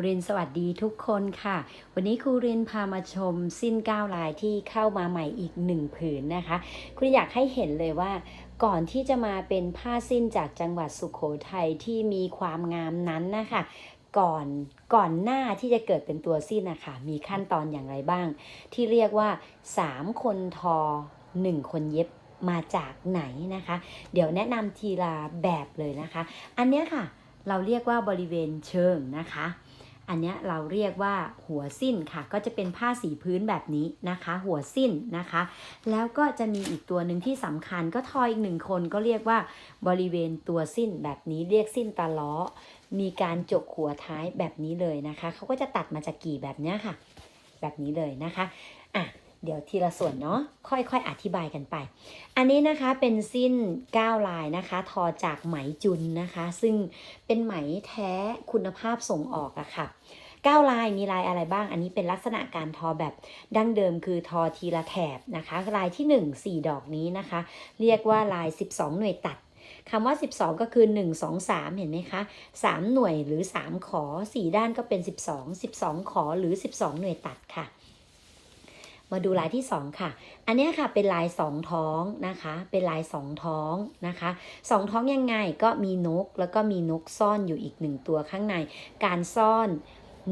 ครูรินสวัสดีทุกคนค่ะ วันนี้ครูรินพามาชมสิ้นเก้าลายที่เข้ามาใหม่อีกหนึ่งผืนนะคะครูอยากให้เห็นเลยว่าก่อนที่จะมาเป็นผ้าสิ้นจากจังหวัดสุขโขทัยที่มีความงามนั้นนะคะก่อนก่อนหน้าที่จะเกิดเป็นตัวสิ้นนะคะมีขั้นตอนอย่างไรบ้าง ที่เรียกว่า 3 คนทอ 1 คนเย็บมาจากไหนนะคะ เดี๋ยวแนะนำทีละแบบเลยนะคะ อันนี้ค่ะเราเรียกว่าบริเวณเชิงนะคะ อันนี้เราเรียกว่าหัวสิ้นค่ะ ก็จะเป็นผ้าสีพื้นแบบนี้นะคะ หัวสิ้นนะคะ แล้วก็จะมีอีกตัวหนึ่งที่สำคัญก็ทออีกหนึ่งคนก็เรียกว่าบริเวณตัวสิ้นแบบนี้เรียกสิ้นตะล้อ มีการจกหัวท้ายแบบนี้เลยนะคะ เขาก็จะตัดมาจากกี่แบบนี้ค่ะ แบบนี้เลยนะคะอะ เดี๋ยวทีละส่วนเนาะค่อยๆอธิบายกันไป อันนี้นะคะเป็นสิ้น 9 ลายนะคะ ทอจากไหมจุนนะคะ ซึ่งเป็นไหมแท้คุณภาพส่งออกอะค่ะ9ลายมีลายอะไรบ้าง อันนี้เป็นลักษณะการทอแบบดั้งเดิมคือทอทีละแถบนะคะ ลายที่ 1 4 ดอกนี้นะคะ เรียกว่าลาย 12 หน่วยตัดคำว่า 12 ก็คือ 1 2 3 เห็นไหมคะ 3 หน่วยหรือ 3 ขอ 4 ด้านก็เป็น 12 12 ขอหรือ 12 หน่วยตัดค่ะ มาดูลายที่ 2 ค่ะ อันนี้ค่ะเป็นลายสองท้องนะคะ เป็นลายสองท้องนะคะสองท้องยังไงก็มีนกแล้วก็มีนกซ่อนอยู่อีกหนึ่งตัวข้างใน การซ่อน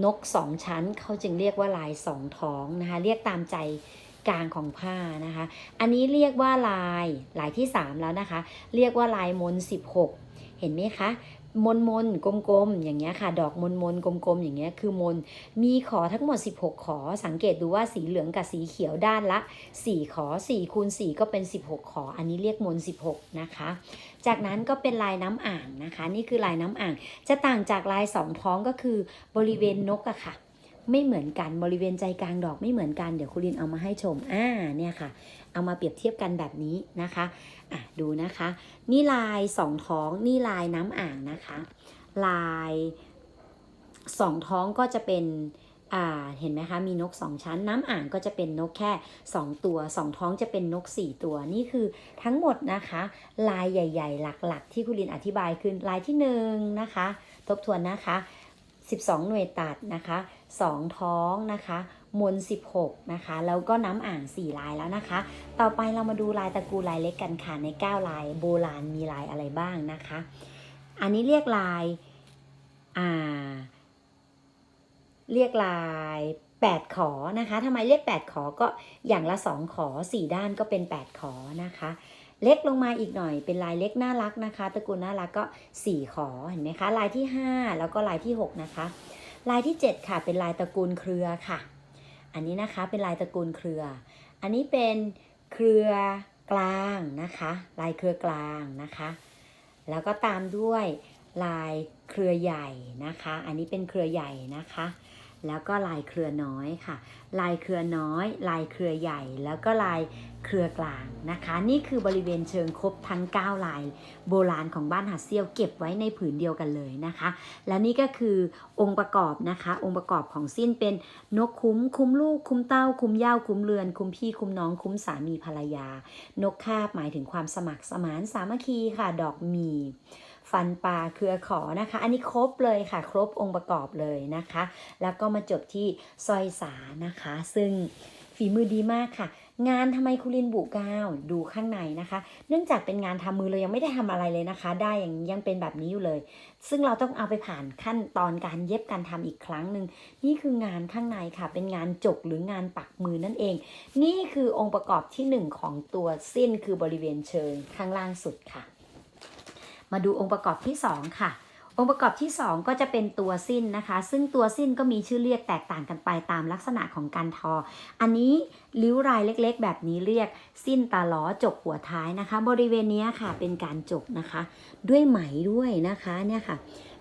นกสองชั้นเขาจึงเรียกว่าลายสองท้องนะคะ เรียกตามใจกลางของผ้านะคะ อันนี้เรียกว่าลายลายที่ 3 แล้วนะคะ เรียกว่าลายมน 16 เห็นไหมคะ มนมนกลมๆอย่างเงี้ยค่ะ ดอกมนมนกลมๆอย่างเงี้ยคือมน มีขอทั้งหมด 16 ขอ สังเกตดูว่าสีเหลืองกับสีเขียวด้านละ 4 ขอ4คูณ4ก็เป็น 16 ขอ อันนี้เรียกมน 16 นะคะ จากนั้นก็เป็นลายน้ำอ่างนะคะ นี่คือลายน้ำอ่าง จะต่างจากลายสองท้องก็คือบริเวณนกอะค่ะ ไม่เหมือนกันบริเวณใจกลางดอกไม่เหมือนกันเดี๋ยวคุณลินเอามาให้ชมอ่าเนี่ยค่ะ เอามาเปรียบเทียบกันแบบนี้นะคะอะดูนะคะ นี่ลายสองท้องนี่ลายน้ำอ่างนะคะ ลายสองท้องก็จะเป็นอ่าเห็นไหมคะมีนกสองชั้น น้ำอ่างก็จะเป็นนกแค่ 2 ตัวสองท้องจะเป็นนก 4 ตัวนี่คือทั้งหมดนะคะ ลายใหญ่ ๆ หลักๆ ที่คุณลินอธิบายคือลายที่หนึ่งนะคะ ทบทวนนะคะ 12 หน่วยตัดนะคะ 2 ท้องนะคะมน 16 นะคะ แล้วก็น้ำอ่าง 4 ลายแล้วนะคะ ต่อไปเรามาดูลายตระกูลลายเล็กกันค่ะ ใน 9 ลายโบราณมีลายอะไรบ้างนะคะ อันนี้เรียกลาย อ่า เรียกลาย8ขอนะคะทำไมเรียก 8 ขอก็อย่างละ 2 ขอ 4 ด้านก็เป็น 8 ขอนะคะ เล็กลงมาอีกหน่อย เป็นลายเล็กน่ารักนะคะ ตระกูลน่ารักก็ 4 ขอเห็นไหมคะ ลายที่ 5 แล้วก็ลายที่ 6 นะคะ ลายที่ 7 ค่ะ เป็นลายตระกูลเครือค่ะ อันนี้นะคะเป็นลายตระกูลเครือ อันนี้เป็นเครือกลางนะคะ ลายเครือกลางนะคะ แล้วก็ตามด้วยลายเครือใหญ่นะคะ อันนี้เป็นเครือใหญ่นะคะ แล้วก็ลายเครือน้อยค่ะ ลายเครือน้อย ลายเครือใหญ่ แล้วก็ลายเครือกลางนะคะ นี่คือบริเวณเชิงครบทั้ง 9 ลาย โบราณของบ้านหัดเซี่ยวเก็บไว้ในผืนเดียวกันเลยนะคะ และนี่ก็คือองค์ประกอบนะคะ องค์ประกอบของสิ้นเป็นนกคุ้ม คุ้มลูก คุ้มเต้า คุ้มเย้าคุ้มเรือน คุ้มพี่คุ้มน้องคุ้มสามีภรรยา นกคาบหมายถึงความสมัครสมานสามัคคีค่ะ ดอกมี ฟันปลาเครือขอนะคะ อันนี้ครบเลยค่ะ ครบองค์ประกอบเลยนะคะ แล้วก็มาจบที่สร้อยสานะคะ ซึ่งฝีมือดีมากค่ะ งานทำไมคุรินบุกาวดูข้างในนะคะ เนื่องจากเป็นงานทำมือเรายังไม่ได้ทำอะไรเลยนะคะ ได้อย่างยังเป็นแบบนี้อยู่เลย ซึ่งเราต้องเอาไปผ่านขั้นตอนการเย็บการทำอีกครั้งหนึ่งนี่คืองานข้างในค่ะ เป็นงานจกหรืองานปักมือนั่นเอง นี่คือองค์ประกอบที่หนึ่งของตัวสิ้นคือบริเวณเชิงข้างล่างสุดค่ะ มาดูองค์ประกอบที่ 2 ค่ะ องค์ประกอบที่ 2 ก็จะเป็นตัวสิ้นนะคะ ซึ่งตัวสิ้นก็มีชื่อเรียกแตกต่างกันไปตามลักษณะของการทอ อันนี้ริ้วรายเล็กๆ แบบนี้เรียกสิ้นตาล้อจกหัวท้ายนะคะ บริเวณนี้ค่ะเป็นการจกนะคะ ด้วยไหมด้วยนะคะเนี่ยค่ะ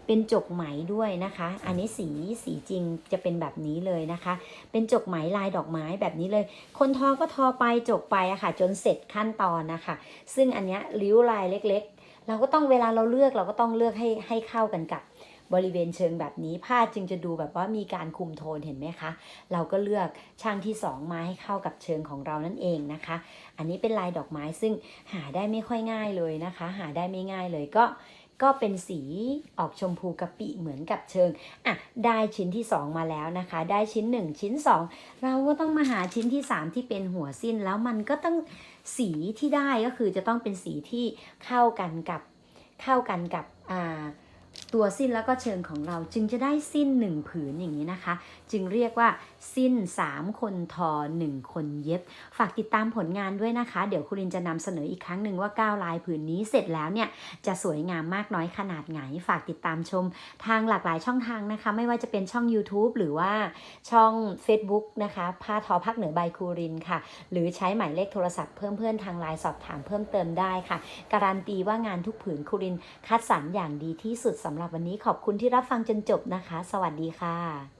เป็นจกไหมด้วยนะคะ อันนี้สีสีจริงจะเป็นแบบนี้เลยนะคะ เป็นจกไหมลายดอกไม้แบบนี้เลย คนทอก็ทอไปจกไปอะค่ะ จนเสร็จขั้นตอนนะคะ ซึ่งอันนี้ริ้วลายเล็ก ๆ เราก็ต้องเวลาเราเลือกเราก็ต้องเลือกให้ให้เข้ากันกับบริเวณเชิงแบบนี้ผ้าจึงจะดูแบบว่ามีการคุมโทนเห็นไหมคะ เราก็เลือกช่างที่สองมาให้เข้ากับเชิงของเรานั่นเองนะคะ อันนี้เป็นลายดอกไม้ซึ่งหาได้ไม่ค่อยง่ายเลยนะคะ หาได้ไม่ง่ายเลยก็ ก็เป็นสีออกชมพูกะปิเหมือนกับเชิงอะได้ชิ้นที่ 2 มาแล้วนะคะ ได้ชิ้น 1 ชิ้น 2 เราก็ต้องมาหาชิ้นที่ 3 ที่เป็นหัวสิ้นแล้วมันก็ต้องสีที่ได้ก็คือจะต้องเป็นสีที่เข้ากันกับเข้ากันกับอ่า ตัวสิ้นแล้วก็เชิงของเราจึงจะได้สิ้น1ผืนอย่างนี้นะคะ จึงเรียกว่าสิ้น 3 คนทอ 1 คนเย็บ ฝากติดตามผลงานด้วยนะคะ เดี๋ยวคุณรินจะนำเสนออีกครั้งหนึ่งว่า9ลายผืนนี้เสร็จแล้วเนี่ย จะสวยงามมากน้อยขนาดไหน ฝากติดตามชมทางหลากหลายช่องทางนะคะ ไม่ว่าจะเป็นช่อง YouTube หรือว่าช่อง Facebook นะคะผ้าทอภาคเหนือใบคูรินค่ะ หรือใช้หมายเลขโทรศัพท์เพิ่มเพื่อนทางไลน์สอบถามเพิ่มเติมได้ค่ะ การันตีว่างานทุกผืนคูรินคัดสรรอย่างดีที่สุดสำหรับวันนี้ขอบคุณที่รับฟังจนจบนะคะ สวัสดีค่ะ